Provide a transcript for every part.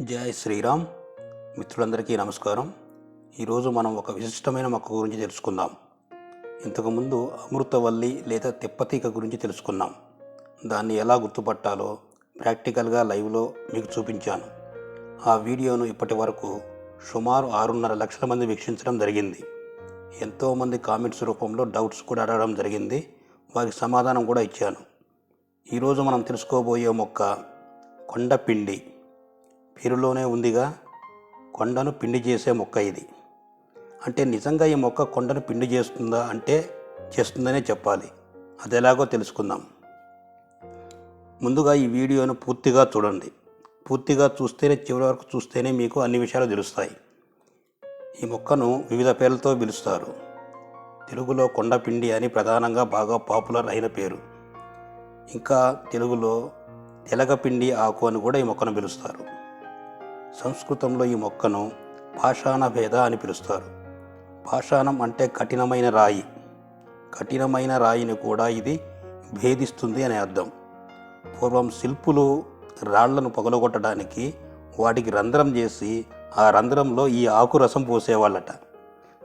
జై శ్రీరామ్. మిత్రులందరికీ నమస్కారం. ఈరోజు మనం ఒక విశిష్టమైన మొక్క గురించి తెలుసుకుందాం. ఇంతకుముందు అమృతవల్లి లేదా తిప్పతీక గురించి తెలుసుకున్నాం. దాన్ని ఎలా గుర్తుపట్టాలో ప్రాక్టికల్గా లైవ్లో మీకు చూపించాను. ఆ వీడియోను ఇప్పటి వరకు సుమారు ఆరున్నర లక్షల మంది వీక్షించడం జరిగింది. ఎంతోమంది కామెంట్స్ రూపంలో డౌట్స్ కూడా అడగడం జరిగింది. వారికి సమాధానం కూడా ఇచ్చాను. ఈరోజు మనం తెలుసుకోబోయే మొక్క కొండపిండి. పేరులోనే ఉందిగా కొండను పిండి చేసే మొక్క ఇది. అంటే నిజంగా ఈ మొక్క కొండను పిండి చేస్తుందా అంటే చేస్తుందనే చెప్పాలి. అది ఎలాగో తెలుసుకుందాం. ముందుగా ఈ వీడియోను పూర్తిగా చూడండి. పూర్తిగా చూస్తేనే చివరి వరకు చూస్తేనే మీకు అన్ని విషయాలు తెలుస్తాయి. ఈ మొక్కను వివిధ పేర్లతో పిలుస్తారు. తెలుగులో కొండపిండి అని ప్రధానంగా బాగా పాపులర్ అయిన పేరు. ఇంకా తెలుగులో తెలగపిండి ఆకు అని కూడా ఈ మొక్కను పిలుస్తారు. సంస్కృతంలో ఈ మొక్కను పాషాణ భేద అని పిలుస్తారు. పాషాణం అంటే కఠినమైన రాయి. కఠినమైన రాయిని కూడా ఇది భేదిస్తుంది అనే అర్థం. పూర్వం శిల్పులు రాళ్ళను పగలగొట్టడానికి వాటికి రంధ్రం చేసి ఆ రంధ్రంలో ఈ ఆకు రసం పోసేవాళ్ళట.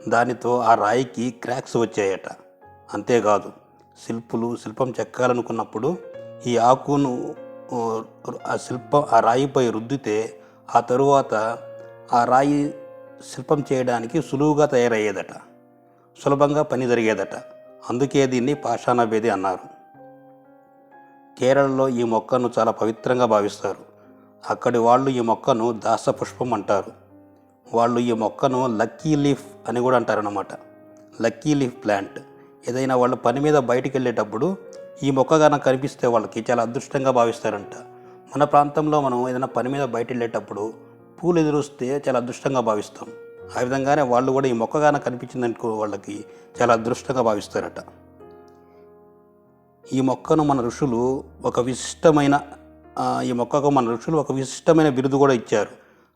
దానితో ఆ రాయికి క్రాక్స్ వచ్చాయట. అంతేకాదు శిల్పులు శిల్పం చెక్కాలనుకున్నప్పుడు ఈ ఆకును ఆ శిల్పం ఆ రాయిపై రుద్దితే ఆ తరువాత ఆ రాయి శిల్పం చేయడానికి సులువుగా తయారయ్యేదట. సులభంగా పని జరిగేదట. అందుకే దీన్ని పాషాణవేది అన్నారు. కేరళలో ఈ మొక్కను చాలా పవిత్రంగా భావిస్తారు. అక్కడి వాళ్ళు ఈ మొక్కను దాసపుష్పం అంటారు. వాళ్ళు ఈ మొక్కను లక్కీ లీఫ్ అని కూడా అంటారనమాట లక్కీ లీఫ్ ప్లాంట్. ఏదైనా వాళ్ళు పని మీద బయటికి వెళ్ళేటప్పుడు ఈ మొక్క కనుక కనిపిస్తే వాళ్ళకి చాలా అదృష్టంగా భావిస్తారంట. మన ప్రాంతంలో మనం ఏదైనా పని మీద బయట వెళ్ళేటప్పుడు పూలు ఎదురొస్తే చాలా అదృష్టంగా భావిస్తాం. ఆ విధంగానే వాళ్ళు కూడా ఈ మొక్కగాన కనిపించిందనుకో వాళ్ళకి చాలా అదృష్టంగా భావిస్తారట. ఈ మొక్కను మన ఋషులు ఒక విశిష్టమైన ఈ మొక్కకు మన ఋషులు ఒక విశిష్టమైన బిరుదు కూడా ఇచ్చారు.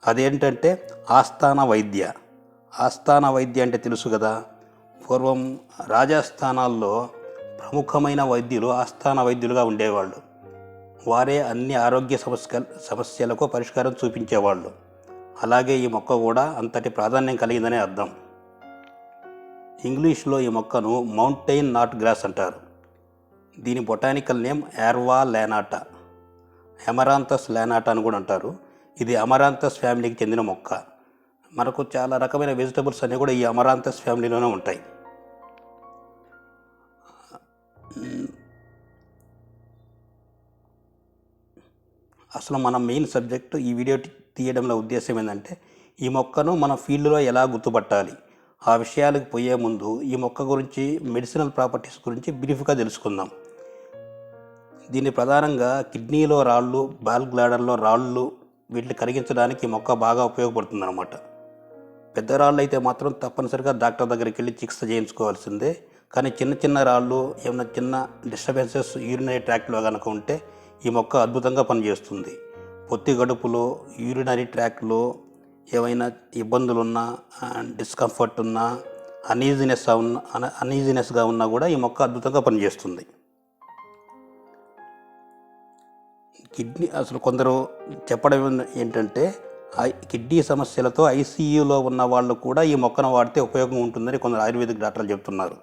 అదేంటంటే ఆస్థాన వైద్య. ఆస్థాన వైద్య అంటే తెలుసు కదా? పూర్వం రాజస్థానాల్లో ప్రముఖమైన వైద్యులు ఆస్థాన వైద్యులుగా ఉండేవాళ్ళు. వారే అన్ని ఆరోగ్య సమస్య సమస్యలకు పరిష్కారం చూపించేవాళ్ళు. అలాగే ఈ మొక్క కూడా అంతటి ప్రాధాన్యం కలిగిందనే అర్థం. ఇంగ్లీష్లో ఈ మొక్కను మౌంటైన్ నాట్ గ్రాస్ అంటారు. దీని బొటానికల్ నేమ్ యార్వా లేనాటా ఎమరాంతస్ లానాటా అని కూడా అంటారు. ఇది అమరాంతస్ ఫ్యామిలీకి చెందిన మొక్క. మనకు చాలా రకమైన వెజిటబుల్స్ అన్నీ కూడా ఈ అమరాంతస్ ఫ్యామిలీలోనే ఉంటాయి. అసలు మన మెయిన్ సబ్జెక్ట్ ఈ వీడియో తీయడంలో ఉద్దేశం ఏంటంటే ఈ మొక్కను మన ఫీల్డ్లో ఎలా గుర్తుపట్టాలి? ఆ విషయాలకు పోయే ముందు ఈ మొక్క గురించి మెడిసినల్ ప్రాపర్టీస్ గురించి బ్రీఫ్గా తెలుసుకుందాం. దీన్ని ప్రధానంగా కిడ్నీలో రాళ్ళు బాల్ గ్లాడర్లో రాళ్ళు వీటిని కరిగించడానికి ఈ మొక్క బాగా ఉపయోగపడుతుందన్నమాట. పెద్ద రాళ్ళు అయితే మాత్రం తప్పనిసరిగా డాక్టర్ దగ్గరికి వెళ్ళి చికిత్స చేయించుకోవాల్సిందే. కానీ చిన్న చిన్న రాళ్ళు ఏమైనా చిన్న డిస్టర్బెన్సెస్ యూరినరీ ట్రాక్లో కనుక ఉంటే ఈ మొక్క అద్భుతంగా పనిచేస్తుంది. పొత్తి గడుపులో యూరినరీ ట్రాక్లో ఏమైనా ఇబ్బందులు ఉన్నా డిస్కంఫర్ట్ ఉన్నా అనీజినెస్ ఉన్న అనీజినెస్గా ఉన్నా కూడా ఈ మొక్క అద్భుతంగా పనిచేస్తుంది. కిడ్నీ అసలు కొందరు చెప్పడం ఏంటంటే కిడ్నీ సమస్యలతో ఐసీయూలో ఉన్న వాళ్ళు కూడా ఈ మొక్కను వాడితే ఉపయోగం ఉంటుందని కొందరు ఆయుర్వేదిక్ డాక్టర్లు చెప్తున్నారు.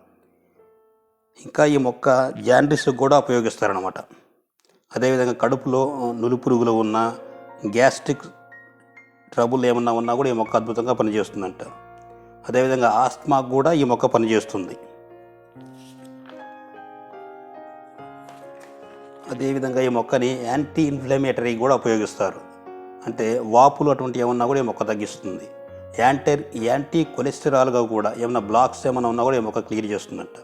ఇంకా ఈ మొక్క జాండిస్కి కూడా ఉపయోగిస్తారనమాట అదేవిధంగా కడుపులో నులి పురుగులు ఉన్న గ్యాస్ట్రిక్ ట్రబుల్ ఏమన్నా ఉన్నా కూడా ఈ మొక్క అద్భుతంగా పనిచేస్తుందంట. అదేవిధంగా ఆస్మా కూడా ఈ మొక్క పనిచేస్తుంది. అదేవిధంగా ఈ మొక్కని యాంటీ ఇన్ఫ్లమేటరీ కూడా ఉపయోగిస్తారు. అంటే వాపులు అటువంటి ఏమన్నా కూడా ఈ మొక్క తగ్గిస్తుంది. యాంటీ యాంటీ కొలెస్టరాల్గా కూడా ఏమైనా బ్లాక్స్ ఏమైనా ఉన్నా కూడా ఈ మొక్క క్లియర్ చేస్తుందంట.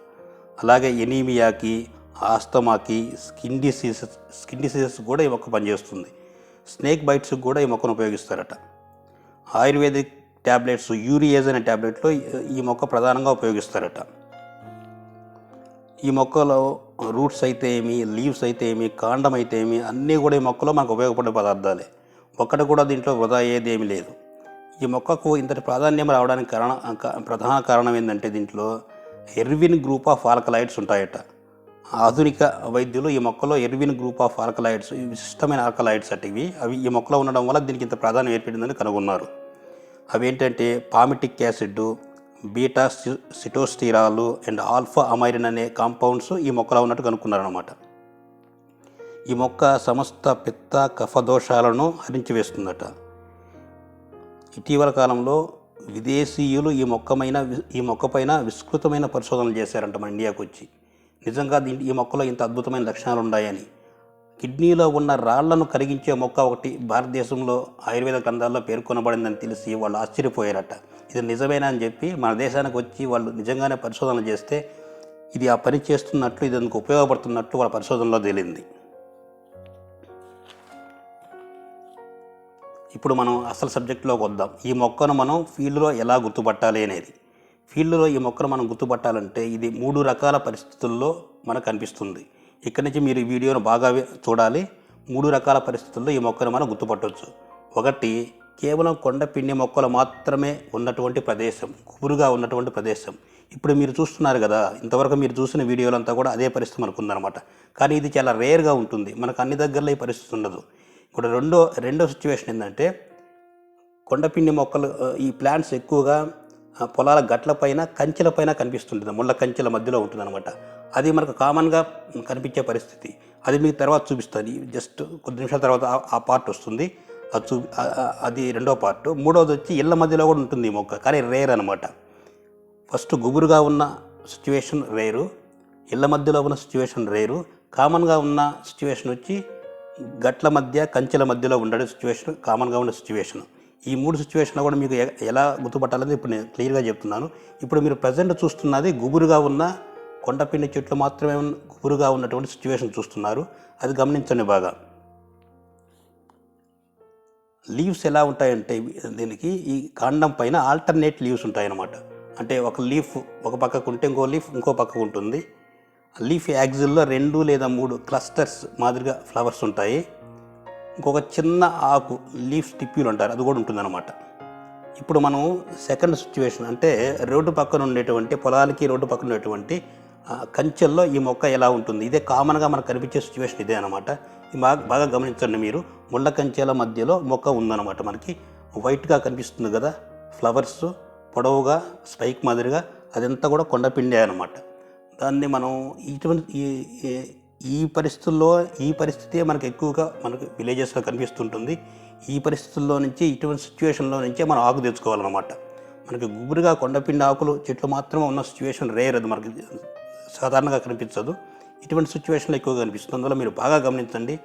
అలాగే ఎనీమియాకి ఆస్తమాకి స్కిన్ డిసీజెస్ స్కిన్ డిసీజెస్ కూడా ఈ మొక్క పనిచేస్తుంది. స్నేక్ బైట్స్ కూడా ఈ మొక్కను ఉపయోగిస్తారట. ఆయుర్వేదిక్ ట్యాబ్లెట్స్ యూరియేజ్ అనే ట్యాబ్లెట్లో ఈ- ఈ మొక్క ప్రధానంగా ఉపయోగిస్తారట. ఈ మొక్కలో రూట్స్ అయితే ఏమి లీవ్స్ అయితే ఏమి కాండం అయితే ఏమి అన్నీ కూడా ఈ మొక్కలో మనకు ఉపయోగపడే పదార్థాలే. ఒక్కటి కూడా దీంట్లో వృధా అయ్యేది ఏమి లేదు. ఈ మొక్కకు ఇంతటి ప్రాధాన్యం రావడానికి కారణం ప్రధాన కారణం ఏంటంటే దీంట్లో ఎర్విన్ గ్రూప్ ఆఫ్ ఆల్కలైడ్స్ ఉంటాయట. ఆధునిక వైద్యులు ఈ మొక్కలో ఎర్విన్ గ్రూప్ ఆఫ్ ఆల్కలాయిడ్స్ విశిష్టమైన ఆల్కలాయిడ్స్ అంటే ఇవి. అవి ఈ మొక్కలో ఉండడం వల్ల దీనికి ఇంత ప్రాధాన్యం ఏర్పడిందని కనుగొన్నారు. అవి ఏంటంటే palmitic acid beta sitosterol and alpha amyrin అనే కాంపౌండ్స్ ఈ మొక్కలో ఉన్నట్టు కనుక్కున్నారనమాట ఈ మొక్క సమస్త పిత్త కఫ దోషాలను హరించి వేస్తుందట ఇటీవల కాలంలో విదేశీయులు ఈ మొక్కమైన ఈ మొక్కపైన విస్తృతమైన పరిశోధనలు చేశారంట మన ఇండియాకు వచ్చి నిజంగా దీని ఈ మొక్కలో ఇంత అద్భుతమైన లక్షణాలు ఉన్నాయని. కిడ్నీలో ఉన్న రాళ్ళను కరిగించే మొక్క ఒకటి భారతదేశంలో ఆయుర్వేద గ్రంథాల్లో పేర్కొనబడిందని తెలిసి వాళ్ళు ఆశ్చర్యపోయారట. ఇది నిజమేనా అని చెప్పి మన దేశానికి వచ్చి వాళ్ళు నిజంగానే పరిశోధన చేస్తే ఇది ఆ పని చేస్తున్నట్లు ఇది అందుకు ఉపయోగపడుతున్నట్లు వాళ్ళ పరిశోధనలో తేలింది. ఇప్పుడు మనం అసలు సబ్జెక్టులోకి వద్దాం. ఈ మొక్కను మనం ఫీల్డ్లో ఎలా గుర్తుపట్టాలి అనేది. ఫీల్డ్లో ఈ మొక్కను మనం గుర్తుపట్టాలంటే ఇది మూడు రకాల పరిస్థితుల్లో మనకు కనిపిస్తుంది ఇక్కడి నుంచి మీరు ఈ వీడియోను బాగా చూడాలి. మూడు రకాల పరిస్థితుల్లో ఈ మొక్కను మనం గుర్తుపట్టవచ్చు ఒకటి కేవలం కొండ పిండి మొక్కలు మాత్రమే ఉన్నటువంటి ప్రదేశం కుబురుగా ఉన్నటువంటి ప్రదేశం. ఇప్పుడు మీరు చూస్తున్నారు కదా ఇంతవరకు మీరు చూసిన వీడియోలంతా కూడా అదే పరిస్థితి మనకు ఉందన్నమాట. కానీ ఇది చాలా రేర్గా ఉంటుంది. మనకు అన్ని దగ్గరలో ఈ పరిస్థితి ఉండదు. ఇప్పుడు రెండో రెండో సిచ్యువేషన్ ఏంటంటే కొండపిండి మొక్కలు ఈ ప్లాంట్స్ ఎక్కువగా పొలాల గట్ల పైన కంచెల పైన కనిపిస్తుంటుంది. ముళ్ళ కంచెల మధ్యలో ఉంటుందన్నమాట. అది మనకు కామన్గా కనిపించే పరిస్థితి. అది మీకు తర్వాత చూపిస్తాను. జస్ట్ కొద్ది నిమిషాల తర్వాత ఆ- పార్ట్ వస్తుంది. అది చూ అది రెండో పార్ట్. మూడోది వచ్చి ఇళ్ళ మధ్యలో కూడా ఉంటుంది మొక్క. కానీ రేర్ అనమాట ఫస్ట్ గుబురుగా ఉన్న సిచ్యువేషన్ రేరు. ఇళ్ళ మధ్యలో ఉన్న సిచ్యువేషన్ రేరు. కామన్గా ఉన్న సిచ్యువేషన్ వచ్చి గట్ల మధ్య కంచెల మధ్యలో ఉండడం సిచ్యువేషన్ కామన్గా ఉన్న సిచ్యువేషన్. ఈ మూడు సిచ్యువేషన్లో కూడా మీకు ఎలా గుర్తుపట్టాలని ఇప్పుడు నేను క్లియర్గా చెప్తున్నాను. ఇప్పుడు మీరు ప్రజెంట్ చూస్తున్నది గుబురుగా ఉన్న కొండపిండి చెట్లు మాత్రమే గుబురుగా ఉన్నటువంటి సిచ్యువేషన్ చూస్తున్నారు. అది గమనించండి బాగా. లీవ్స్ ఎలా ఉంటాయంటే దీనికి ఈ కాండం పైన ఆల్టర్నేట్ లీవ్స్ ఉంటాయన్నమాట. అంటే ఒక లీఫ్ ఒక పక్కకు ఉంటే ఇంకో లీఫ్ ఇంకో పక్కకు ఉంటుంది. లీఫ్ యాక్సిల్లో రెండు లేదా మూడు క్లస్టర్స్ మాదిరిగా ఫ్లవర్స్ ఉంటాయి. ఇంకొక చిన్న ఆకు లీఫ్ స్టిప్యూల్ అంటారు. అది కూడా ఉంటుందన్నమాట. ఇప్పుడు మనం సెకండ్ సిచ్యువేషన్ అంటే రోడ్డు పక్కన ఉండేటువంటి పొలాలకి రోడ్డు పక్కన ఉండేటువంటి కంచెల్లో ఈ మొక్క ఎలా ఉంటుంది? ఇదే కామన్గా మనకు కనిపించే సిచ్యువేషన్ ఇదే అనమాట బాగా బాగా గమనించండి మీరు. ముళ్ళ కంచెల మధ్యలో మొక్క ఉందన్నమాట మనకి. వైట్గా కనిపిస్తుంది కదా ఫ్లవర్స్ పొడవుగా స్పైక్ మాదిరిగా అదంతా కూడా కొండపిండే అనమాట దాన్ని మనం ఇటువంటి ఈ- ఈ- పరిస్థితుల్లో ఈ పరిస్థితే మనకు ఎక్కువగా మనకు విలేజెస్లో కనిపిస్తుంటుంది. ఈ పరిస్థితుల్లో నుంచి ఇటువంటి సిచ్యువేషన్లో నుంచే మనం ఆకు తెచ్చుకోవాలన్నమాట. మనకి గుబురుగా కొండపిండి ఆకులు చెట్లు మాత్రమే ఉన్న సిచ్యువేషన్ రేర్ అది మనకి సాధారణంగా కనిపించదు. ఇటువంటి సిచ్యువేషన్లో ఎక్కువగా కనిపిస్తుంది. అందువల్ల మీరు బాగా గమనించండి.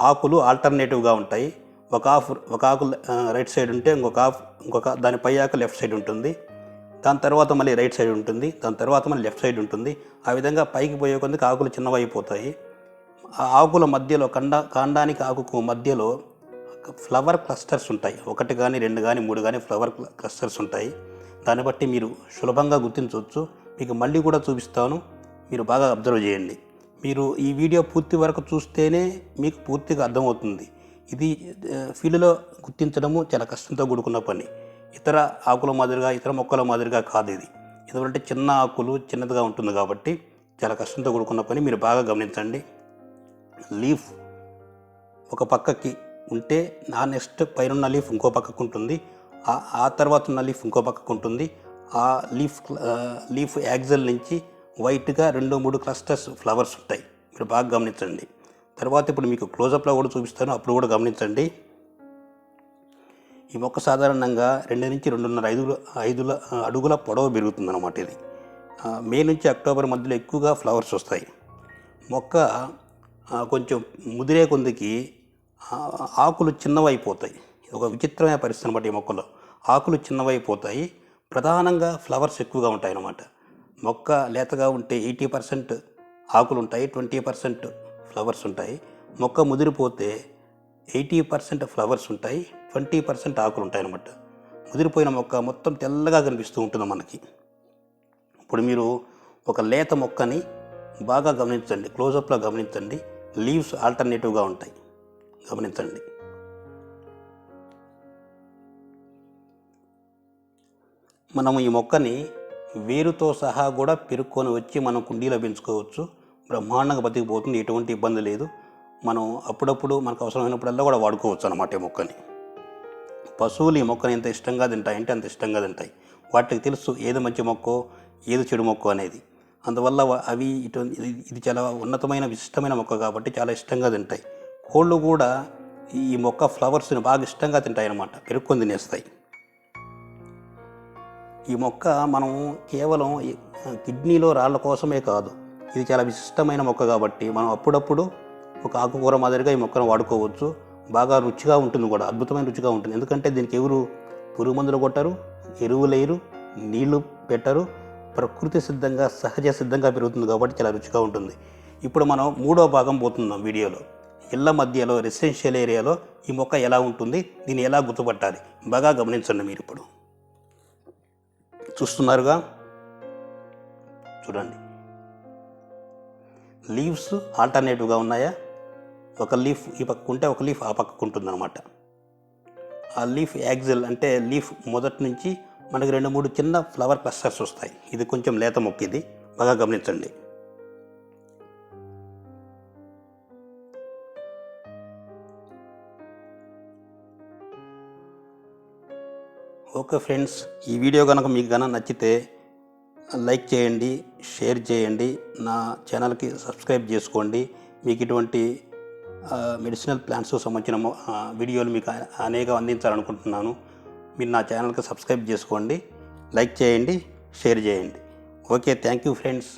ఆకులు ఆల్టర్నేటివ్గా ఉంటాయి. ఒక ఆఫ్ ఒక ఆకు రైట్ సైడ్ ఉంటే ఇంకొక ఆఫ్ ఇంకొక దాని పై ఆకు లెఫ్ట్ సైడ్ ఉంటుంది. దాని తర్వాత మళ్ళీ రైట్ సైడ్ ఉంటుంది దాని తర్వాత మళ్ళీ లెఫ్ట్ సైడ్ ఉంటుంది. ఆ విధంగా పైకి పోయే కొద్దికి ఆకులు చిన్నవైపోతాయి ఆ ఆకుల మధ్యలో కండ కాండానికి ఆకుకు మధ్యలో ఫ్లవర్ క్లస్టర్స్ ఉంటాయి. ఒకటి కానీ రెండు కానీ మూడు కానీ ఫ్లవర్ క్లస్టర్స్ ఉంటాయి. దాన్ని బట్టి మీరు సులభంగా గుర్తించవచ్చు. మీకు మళ్ళీ కూడా చూపిస్తాను. మీరు బాగా అబ్జర్వ్ చేయండి. మీరు ఈ వీడియో పూర్తి వరకు చూస్తేనే మీకు పూర్తిగా అర్థమవుతుంది. ఇది ఫీల్డ్లో గుర్తించడము చాలా కష్టంతో కూడుకున్న పని. ఇతర ఆకుల మాదిరిగా ఇతర మొక్కల మాదిరిగా కాదు ఇది. ఎందుకంటే చిన్న ఆకులు చిన్నదిగా ఉంటుంది కాబట్టి చాలా కష్టంతో కూడుకున్న పని. మీరు బాగా గమనించండి. లీఫ్ ఒక పక్కకి ఉంటే నా నెక్స్ట్ పైన లీఫ్ ఇంకో పక్కకు ఉంటుంది. ఆ ఆ తర్వాత ఉన్న లీఫ్ ఇంకో పక్కకు ఉంటుంది. ఆ లీఫ్ లీఫ్ యాక్జల్ నుంచి వైట్గా రెండు మూడు క్లస్టర్స్ ఫ్లవర్స్ ఉంటాయి. మీరు బాగా గమనించండి. తర్వాత ఇప్పుడు మీకు క్లోజప్లో కూడా చూపిస్తాను. అప్పుడు కూడా గమనించండి. ఈ మొక్క సాధారణంగా రెండు నుంచి రెండున్నర ఐదుల ఐదుల అడుగుల పొడవు పెరుగుతుందన్నమాట ఇది. మే నుంచి అక్టోబర్ మధ్యలో ఎక్కువగా ఫ్లవర్స్ వస్తాయి. మొక్క కొంచెం ముదిరే కొందికి ఆకులు చిన్నవైపోతాయి. ఒక విచిత్రమైన పరిస్థితి అనమాట ఈ మొక్కలో. ఆకులు చిన్నవైపోతాయి. ప్రధానంగా ఫ్లవర్స్ ఎక్కువగా ఉంటాయి అన్నమాట మొక్క లేతగా ఉంటే ఎయిటీ పర్సెంట్ ఆకులు ఉంటాయి ట్వంటీ పర్సెంట్ ఫ్లవర్స్ ఉంటాయి. మొక్క ముదిరిపోతే ఎయిటీ పర్సెంట్ ఫ్లవర్స్ ఉంటాయి. ట్వంటీ పర్సెంట్ ఆకులు ఉంటాయన్నమాట ముదిరిపోయిన మొక్క మొత్తం తెల్లగా కనిపిస్తూ ఉంటుంది మనకి. ఇప్పుడు మీరు ఒక లేత మొక్కని బాగా గమనించండి. క్లోజప్లో గమనించండి. లీవ్స్ ఆల్టర్నేటివ్గా ఉంటాయి. గమనించండి. మనం ఈ మొక్కని వేరుతో సహా కూడా పెరుక్కొని వచ్చి మనం కుండీలో పెంచుకోవచ్చు. బ్రహ్మాండంగా బతికిపోతుంది. ఎటువంటి ఇబ్బంది లేదు. మనం అప్పుడప్పుడు మనకు అవసరమైనప్పుడల్లా కూడా వాడుకోవచ్చు అన్నమాట ఈ మొక్కని. పశువులు ఈ మొక్కని ఎంత ఇష్టంగా తింటాయంటే అంత ఇష్టంగా తింటాయి. వాటికి తెలుసు ఏది మంచి మొక్కో ఏది చెడు మొక్క అనేది. అందువల్ల అవి ఇటు ఇది- చాలా ఉన్నతమైన విశిష్టమైన మొక్క కాబట్టి చాలా ఇష్టంగా తింటాయి. కోళ్ళు కూడా ఈ మొక్క ఫ్లవర్స్ని బాగా ఇష్టంగా తింటాయి అన్నమాట పెరుక్కొని తినేస్తాయి. ఈ మొక్క మనం కేవలం కిడ్నీలో రాళ్ళ కోసమే కాదు. ఇది చాలా విశిష్టమైన మొక్క కాబట్టి మనం అప్పుడప్పుడు ఒక ఆకుకూర మాదిరిగా ఈ మొక్కను వాడుకోవచ్చు. బాగా రుచిగా ఉంటుంది కూడా అద్భుతమైన రుచిగా ఉంటుంది. ఎందుకంటే దీనికి ఎవరు పురుగు మందులు కొట్టరు ఎరువులు నీళ్ళు పెట్టరు ప్రకృతి సిద్ధంగా సహజ సిద్ధంగా పెరుగుతుంది కాబట్టి చాలా రుచిగా ఉంటుంది. ఇప్పుడు మనం మూడో భాగం పోతున్నాం వీడియోలో. ఇళ్ళ మధ్యలో రెసిడెన్షియల్ ఏరియాలో ఈ మొక్క ఎలా ఉంటుంది దీన్ని ఎలా గుర్తుపట్టాలి? బాగా గమనించండి మీరు ఇప్పుడు. చూస్తున్నారుగా? చూడండి. లీవ్స్ ఆల్టర్నేటివ్గా ఉన్నాయా? ఒక లీఫ్ ఈ పక్క ఉంటే ఒక లీఫ్ ఆ పక్కకు ఉంటుందన్నమాట ఆ లీఫ్ యాక్సిల్ అంటే లీఫ్ మొదటి నుంచి మనకు రెండు మూడు చిన్న ఫ్లవర్ క్లస్టర్స్ వస్తాయి. ఇది కొంచెం లేత మొక్క ఇది. బాగా గమనించండి. ఓకే ఫ్రెండ్స్ ఈ వీడియో కనుక మీకు కనుక నచ్చితే లైక్ చేయండి షేర్ చేయండి నా ఛానల్కి సబ్స్క్రైబ్ చేసుకోండి. మీకు ఇటువంటి మెడిసినల్ ప్లాంట్స్కు సంబంధించిన వీడియోలు మీకు అనేక అందించాలనుకుంటున్నాను. మీరు నా ఛానల్కి సబ్స్క్రైబ్ చేసుకోండి. లైక్ చేయండి షేర్ చేయండి. Okay thank you friends